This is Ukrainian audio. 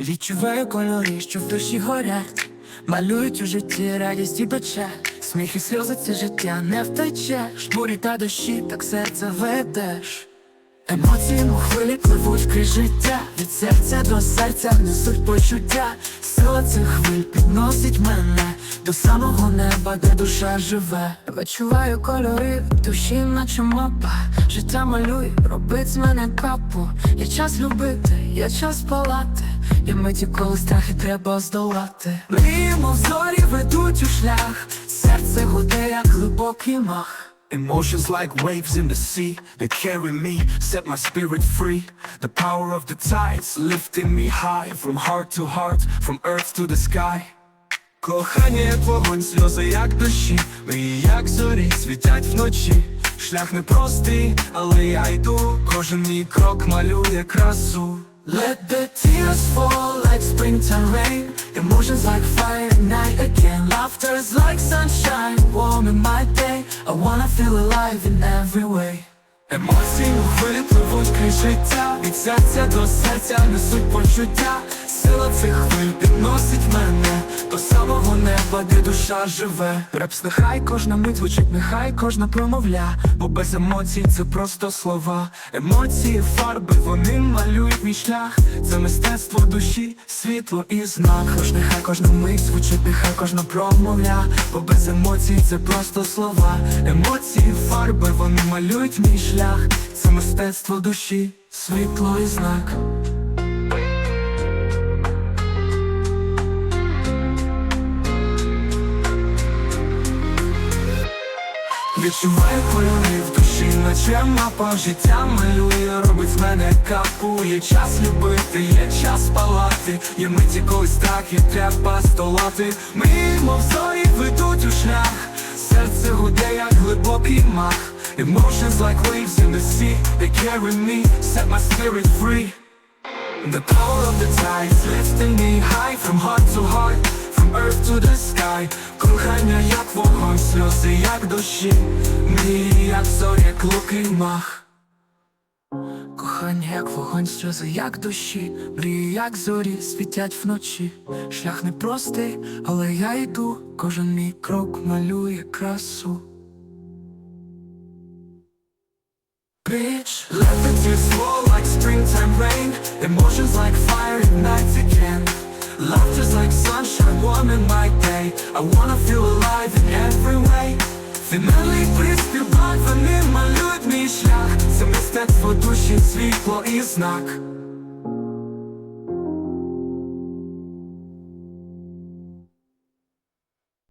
Відчуваю кольори, що в душі горять, малюють у житті радість і печаль Сміх і сльози це життя не втечеш, бурі та дощі, так серце ведеш. Емоції у хвилі пливуть крізь життя, від серця до серця несуть почуття. Сила цих хвиль підносить мене до самого неба, де душа живе. Відчуваю кольори в душі, наче мапа. Життя малює, робить з мене капу. Є час любити, є час палати. Є миті, коли страхи треба здолати. Мріємо зорі ведуть у шлях, серце гуде, як глибокий мах. Emotions like waves in the sea, they carry me, set my spirit free. The power of the tides lifting me high, from heart to heart, from earth to the sky. Кохання як вогонь, сльози як дощі, мрії як зорі, світять вночі. Шлях непростий, але я йду, кожен мій крок малює красу. Let the tears fall like springtime rain. Emotions like fire ignite again. Laughter is like sunshine warm in my day. I wanna feel alive in every way. Емоції у хвилі пливуть крізь життя. Від серця до серця несуть почуття. Сила цих хвиль підносить мене До самого неба, де душа живе. Репс нехай кожна мить звучить, нехай кожна промовля. Бо без емоцій це просто слова. Емоції, фарби, вони малюють мій шлях. Це мистецтво душі, світло і знак. Тож нехай кожна мить звучить, нехай кожна промовля. Бо без емоцій це просто слова. Емоції, фарби, вони малюють мій шлях. Це мистецтво душі, світло і знак Відчуваю кольори в душі, наче мапа життя малює, робить з мене капу Є час любити, є час палати, є миті, коли страхи треба здолати Ми, мов зорі, ведуть у шлях, серце гуде, як глибокий мах. Emotions like waves in the sea, they carry me, set my spirit free. The power of the tides lifting me high from heart to the sky. Кохання як вогонь, сльози як дощі, мрії як зорі, як луки мах. Кохання як вогонь, сльози як душі Мрії як зорі світять вночі Шлях непростий, але я йду Кожен мій крок малює красу Bitch, Let the tears fall like springtime rain. Emotions like fire ignites again. Laughter's like sunshine I wanna feel alive in every way. Фінальний приспів, вони малюють мій шлях. Це мистецтво душі, світло і знак.